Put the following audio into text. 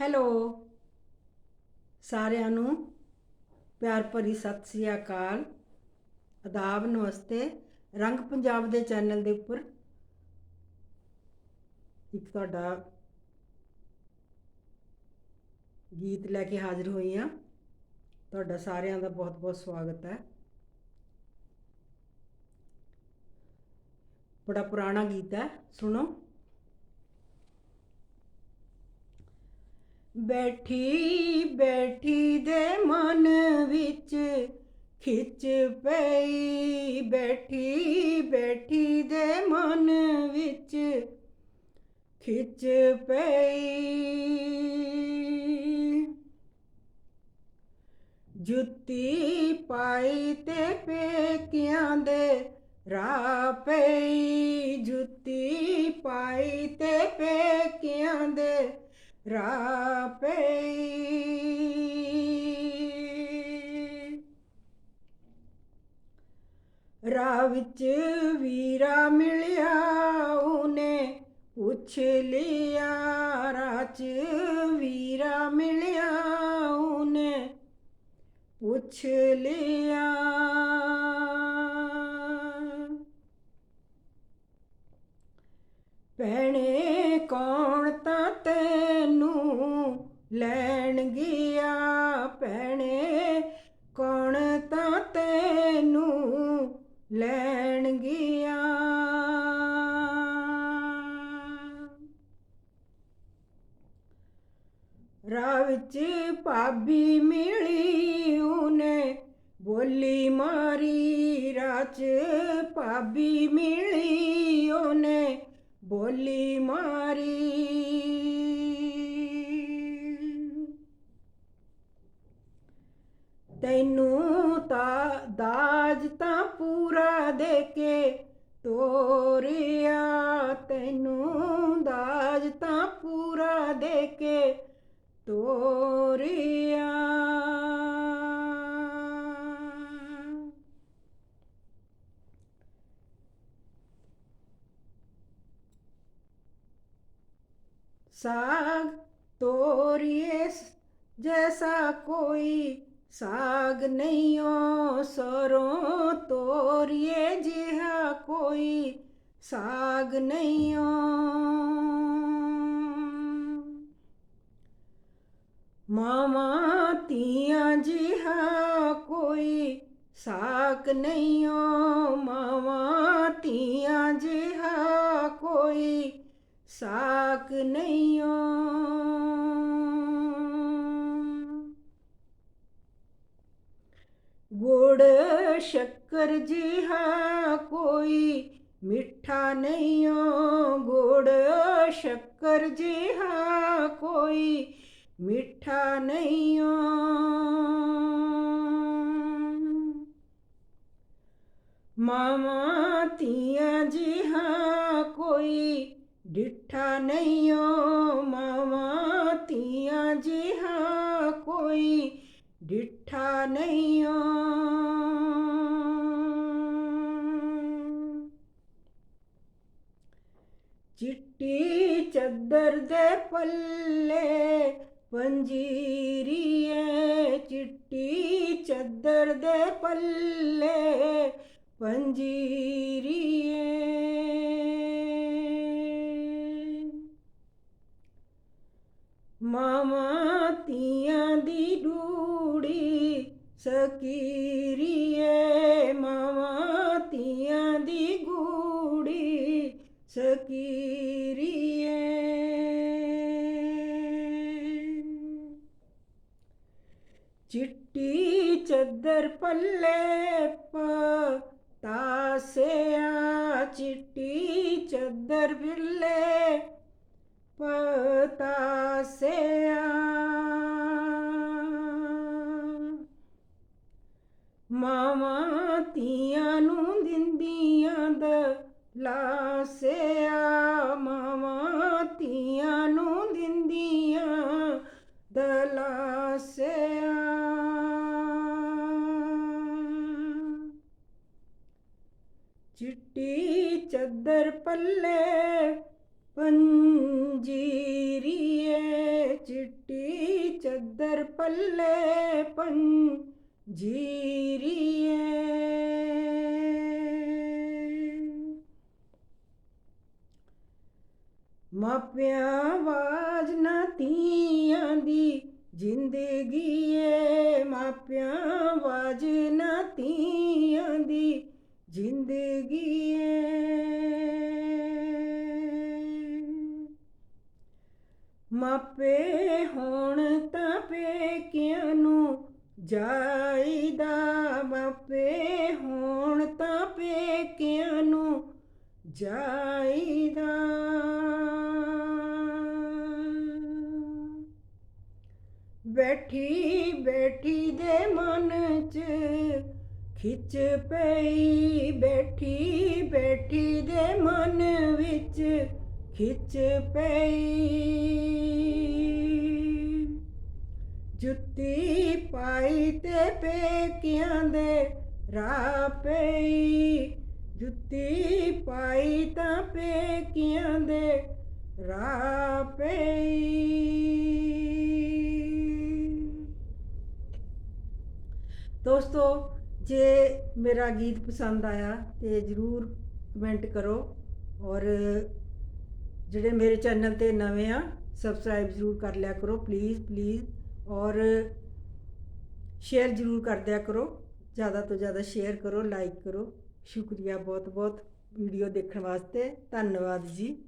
Hello. ਸਾਰਿਆਂ ਨੂੰ ਪਿਆਰ ਭਰੀ ਸਤਿ ਸ੍ਰੀ ਅਕਾਲ। ਆਦਾਬ ਨਮਸਤੇ। ਰੰਗ ਪੰਜਾਬ ਦੇ ਚੈਨਲ ਦੇ ਉੱਪਰ ਇੱਕ ਤੁਹਾਡਾ ਗੀਤ ਲੈ ਕੇ ਹਾਜ਼ਰ ਹੋਈ ਹਾਂ। ਤੁਹਾਡਾ ਸਾਰਿਆਂ ਦਾ ਬਹੁਤ ਬਹੁਤ ਸਵਾਗਤ ਹੈ। ਬੜਾ ਪੁਰਾਣਾ ਗੀਤ ਹੈ, ਸੁਣੋ। ਬੈਠੀ ਬੈਠੀ ਦੇ ਮਨ ਵਿੱਚ ਖਿੱਚ ਪਈ। ਬੈਠੀ ਬੈਠੀ ਦੇ ਮਨ ਵਿੱਚ ਖਿੱਚ ਪਈ। ਜੁੱਤੀ ਪਾਈ ਤੇ ਪੇਕਿਆਂ ਦੇ ਰਾਹ ਪਈ। ਜੁੱਤੀ ਪਾਈ ਤੇ ਪੇਕਿਆਂ ਦੇ ਰਾਹ ਪਈ ਵਿੱਚ ਵੀਰਾ ਮਿਲਿਆ, ਉਹਨੇ ਪੁੱਛ ਲਿਆ। ਰਾਹ 'ਚ ਵੀਰਾ ਮਿਲਿਆ, ਉਹਨੇ ਪੁੱਛ ਲਿਆ। ਭੈਣੇ ਕੌਣ ਲੈਣ ਗਿਆ ਭੈਣੇ, ਕੌਣ ਤਾਂ ਤੈਨੂੰ ਲੈਣ ਗਿਆ ਰਾਹ ਵਿੱਚ ਭਾਬੀ ਮਿਲੀ, ਉਹਨੇ ਬੋਲੀ ਮਾਰੀ। ਰਾਹ ਭਾਬੀ ਮਿਲੀ, ਉਹਨੇ ਬੋਲੀ ਮਾਰੀ। ਤੈਨੂੰ ਤਾਂ ਦਾਜ ਤਾਂ ਪੂਰਾ ਦੇ ਕੇ ਤੋਰਿਆ ਤੈਨੂੰ ਦਾਜ ਤਾਂ ਪੂਰਾ ਦੇ ਕੇ ਤੋਰਿਆ ਸਾਗ ਤੋਰੀਏ ਜੈਸਾ ਕੋਈ ਸਾਗ ਨਹੀਂਓ ਸਰੋਂ ਤੋਰੀਏ ਜਿਹਾ ਕੋਈ ਸਾਗ ਨਹੀਂਓ। ਮਾਮਾ ਤੀਆਂ ਜਿਹਾ ਕੋਈ ਸਾਕ ਨਹੀਂਓ। ਮਾਵਾ ਤੀਆਂ ਜਿਹਾ ਕੋਈ ਸਾਕ ਨਹੀਂਓ। ਗੁੜ ਸ਼ੱਕਰ ਜਿਹਾ ਕੋਈ ਮਿੱਠਾ ਨਹੀਂ ਓ ਗੁੜ ਸ਼ੱਕਰ ਜਿਹਾ ਕੋਈ ਮਿੱਠਾ ਨਹੀਂ ਓ ਮਾਮਾ ਤੀਆਂ ਜਿਹਾ ਕੋਈ ਡਿੱਠਾ ਨਹੀਂ ਓ ਮਾਵਾਂ ਤੀਆਂ ਜਿਹਾ ਕੋਈ ਡਿੱਠਾ ਨਹੀਂ ਚਿੱਟੀ ਚੱਦਰ ਦੇ ਪੱਲੇ ਪੰਜੀਰੀਏ ਚਿੱਟੀ ਚੱਦਰ ਦੇ ਪੱਲੇ ਪੰਜੀਰੀਏ। ਮਾਮਾ ਤੀ ਸਕੀਰੀਏ ਮਾਮਾ ਤੀਆਂ ਦੀ ਗੂੜੀ ਸਕੀਰੀਏ। ਚਿੱਟੀ ਚੱਦਰ ਪੱਲੇ ਪ ਤਾਸਿਆ ਚਿੱਟੀ ਚੱਦਰ ਬਿੱਲੇ ਪਤਾਸਿਆ। ਮਾਵਾਂ ਧੀਆਂ ਨੂੰ ਦਿੰਦੀਆਂ ਦ, ਲਾਸਿਆ। ਮਾਵਾਂ ਧੀਆਂ ਨੂੰ ਦਿੰਦੀਆਂ ਦਲਾਸਿਆ ਚਿੱਟੀ ਚੱਦਰ ਪੱਲੇ ਪੰਜੀਰੀਏ। ਚਿੱਟੀ ਚੱਦਰ ਪੱਲੇ ਪੰਜੀਰੀਏ ਮਾਪਿਆਂ ਆਵਾਜ਼ ਨਾ ਤੀਆਂ ਦੀ ਜ਼ਿੰਦਗੀ ਏ ਮਾਪਿਆਂ ਆਵਾਜ਼ ਨਾ ਤੀਆਂ ਦੀ ਜ਼ਿੰਦਗੀ ਏ ਮਾਪੇ ਹੋਣ ਤਾਂ ਪੇਕਿਆਂ ਨੂੰ ਜਾਈਦਾ ਮਾਪੇ ਹੋਣ ਤਾਂ ਪੇਕਿਆਂ ਨੂੰ ਜਾਈਦਾ। ਬੈਠੀ ਬੈਠੀ ਦੇ ਮਨ ਚ ਖਿੱਚ ਪਈ, ਬੈਠੀ ਬੈਠੀ ਦੇ ਮਨ ਵਿੱਚ ਖਿੱਚ ਪਈ। ਜੁੱਤੀ ਪਾਈ ਤੇ ਪੇਕਿਆਂ ਦੇ ਰਾਹ ਪਈ। ਜੁੱਤੀ ਪਾਈ ਤਾਂ ਪੇਕਿਆਂ ਦੇ ਰਾਹ ਪਈ। ਦੋਸਤੋ, ਜੇ ਮੇਰਾ ਗੀਤ ਪਸੰਦ ਆਇਆ ਤੇ ਜਰੂਰ ਕਮੈਂਟ ਕਰੋ ਔਰ ਜਿਹੜੇ ਮੇਰੇ ਚੈਨਲ ਤੇ ਨਵੇਂ ਆ, ਸਬਸਕ੍ਰਾਈਬ ਜਰੂਰ ਕਰ ਲਿਆ ਕਰੋ। ਪਲੀਜ਼ ਪਲੀਜ਼ ਔਰ ਸ਼ੇਅਰ ਜਰੂਰ ਕਰ ਦਿਆ ਕਰੋ। ਜ਼ਿਆਦਾ ਤੋਂ ਜ਼ਿਆਦਾ ਸ਼ੇਅਰ ਕਰੋ ਲਾਈਕ ਕਰੋ। ਸ਼ੁਕਰੀਆ ਬਹੁਤ ਬਹੁਤ ਵੀਡੀਓ ਦੇਖਣ ਵਾਸਤੇ। ਧੰਨਵਾਦ ਜੀ।